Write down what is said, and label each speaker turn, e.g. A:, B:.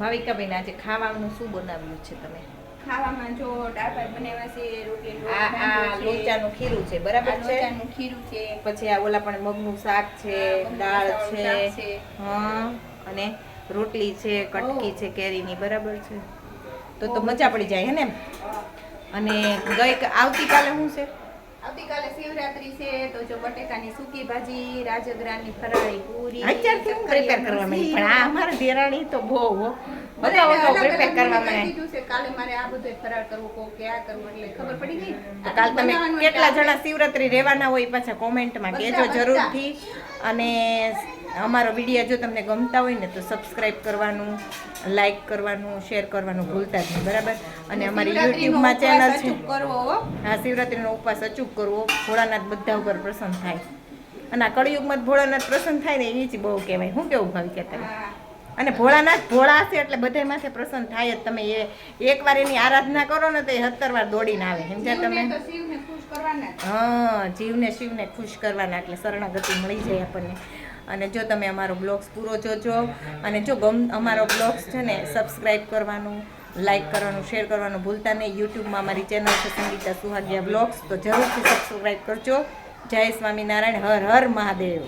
A: ભાવિકાબેન આજે ખાવાનું શું બનાવ્યું છે તમે?
B: ખાવામાં જો દાળ ભાત બનાવ્યા છે રોટલી
A: આ આ લોચાનું ખીરું છે બરાબર છે?
B: લોચાનું ખીરું છે.
A: પછી આ ઓલા પણ મગનું શાક છે દાળ છે હા અને રોટલી છે કટકી છે કેરીની બરાબર છે? તો તો મજા પડી જાય હે ને અને ગઈ આવતીકાલે શું છે?
B: આવતીકાલે શિવરાત્રી છે તો જો બટેકાની સૂકી ભાજી રાજગરાની ફરાળી પૂરી
A: અત્યારથી હું પ્રિપેર કરવા માંડી? પણ આ અમારા દેરાણી તો બહુ બધા
B: બધાને
A: પ્રિપેર કરવા માંડે.
B: દીધું છે કાલે મારે આ બધું ફરાળ કરવું કહું કે આ કરવું એટલે ખબર પડી ગઈ?
A: તો કાલ તમે કેટલા જણા શિવરાત્રી રહેવાના હોય પાછા કોમેન્ટમાં કહેજો. જરૂરથી. અને અમારો વીડિયો જો તમને ગમતા હોય ને તો સબસ્ક્રાઈબ કરવાનું લાઈક કરવાનું શેર કરવાનું ભૂલતા જ નહીં બરાબર? અને અમારી યુટ્યુબમાં ચેનલ છે.
B: હા કરવો હો.
A: આ ઉપવાસ અચૂક કરવો ભોળાનાથ બધા ઉપર પ્રસન્ન થાય. અને આ કળિયુગમાં ભોળાનાથ પ્રસન્ન થાય ને એ જ બહુ કહેવાય. શું કેવું ભાવી કે
B: તમે?
A: અને ભોળાનાથ ભોળા હશે એટલે બધા માથે પ્રસન્ન થાય જ. તમે એ એકવાર એની આરાધના કરો ને તો એ સત્તર વાર દોડીને આવે. સમજ્યા તમે. હા જીવને શિવને ખુશ કરવાના એટલે શરણાગતિ મળી જાય આપણને. અને જો તમે અમારો બ્લોગ્સ પૂરો જોજો અને જો ગમ અમારો બ્લોગ્સ છે ને સબસ્ક્રાઈબ કરવાનું લાઈક કરવાનું શેર કરવાનું ભૂલતા નહીં. યુટ્યુબમાં અમારી ચેનલ છે સંગીતા સુહાગિયા બ્લોગ્સ. તો જરૂરથી સબસ્ક્રાઈબ કરજો. જય સ્વામિનારાયણ. હર હર મહાદેવ.